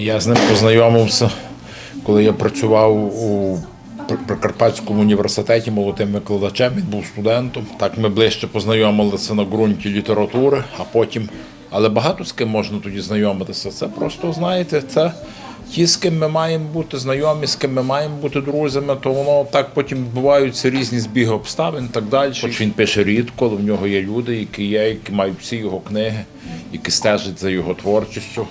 Я з ним познайомився, коли я працював у Прикарпатському університеті молодим викладачем, він був студентом. Так ми ближче познайомилися на ґрунті літератури, а потім. Але багато з ким можна тоді знайомитися. Це просто, знаєте, це ті, з ким ми маємо бути знайомі, з ким ми маємо бути друзями, то воно так потім відбуваються різні збіги обставин і так далі. Хоч він пише рідко, але в нього є люди, які є, які мають всі його книги, які стежать за його творчістю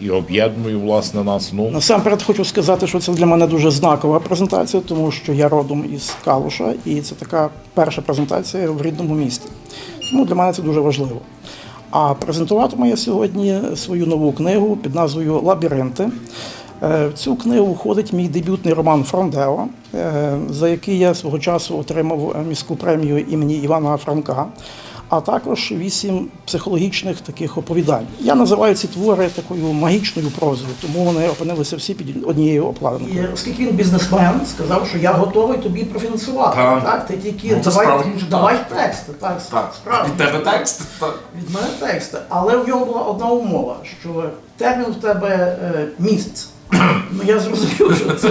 і об'єднують власне нас. Ну, Насамперед хочу сказати, що це для мене дуже знакова презентація, тому що я родом із Калуша, і це така перша презентація в рідному місті. Тому для мене це дуже важливо. А презентуватиму я сьогодні свою нову книгу під назвою Лабіринти. Е, В цю книгу входить мій дебютний роман Фрондео, за який я свого часу отримав е, міську премію імені Івана Франка, а також вісім психологічних таких оповідань. Я називаю ці твори такою магічною прозою, тому вони опинилися всі під однією обкладинкою. Оскільки він бізнесмен, сказав, що я готовий тобі профінансувати. Так. Так, ти тільки Ну, давай, ж давай тексти. Так, Так, справді. від тебе текст. Так. Від мене тексти. Але в нього була одна умова, що термін в тебе е, місяць. Ну я зрозумів, що це,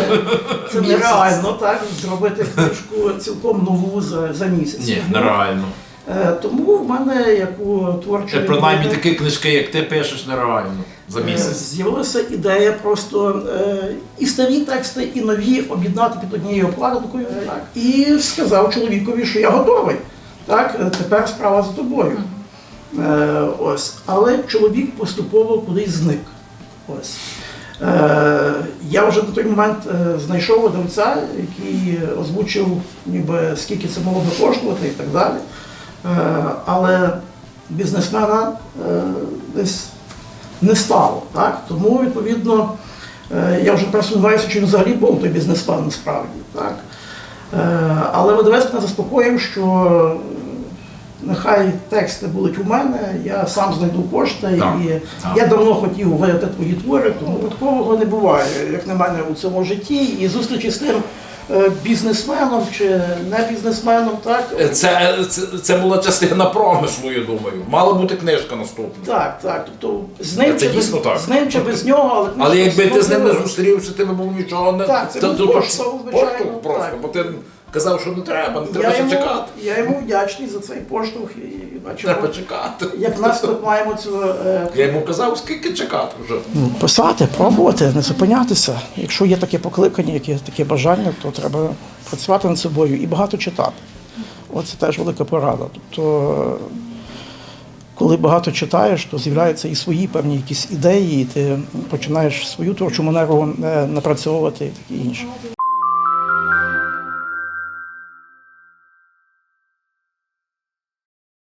це нереально так зробити книжку цілком нову за, за місяць. Ні, Тому, нереально. е, тому в мене, як у творчої Це принаймні такі книжки, як ти пишеш, нереально за е, місяць. з'явилася ідея просто е, і старі тексти, і нові об'єднати під однією обкладинкою. Так, і сказав чоловікові, що я готовий. Так, е, тепер справа за тобою. Е, ось. Але чоловік поступово кудись зник. Ось. Е, я вже на той момент е, знайшов видавця, який озвучив, ніби скільки це могло би коштувати і так далі. Е, але бізнесмена десь не стало. Так? Тому, відповідно, я вже просто сумніваюся, чи він взагалі був той бізнесмен насправді. Так? Але видавець мене заспокоїв, що нехай тексти будуть у мене, я сам знайду кошти. Так, І так. я давно хотів видати твої твори, тому такого не буває, як на мене, у цьому житті. І зустрічі з тим е, бізнесменом чи не бізнесменом, так? Це, це, це була частина промислу, я думаю. Мала бути книжка наступна. Так, так. Тобто з ним, Це чи, без, дійсно так. з ним чи без нього, але Але якби ти з ним не зустрівся, ти не був нічого не Так, це був то- то- поштовх, звичайно, поштовх просто, так. бо ти казав, що не треба, не Я треба ще йому, чекати. я йому вдячний за цей поштовх і бачимо, Треба чекати. як наслідок маємо цю е, Я йому казав, скільки чекати вже. писати, пробувати, не зупинятися. Якщо є таке покликання, яке таке бажання, то треба працювати над собою і багато читати. Оце теж велика порада. Тобто, коли багато читаєш, то з'являються і свої певні якісь ідеї, і ти починаєш свою творчу манеру е, напрацьовувати і таке інше.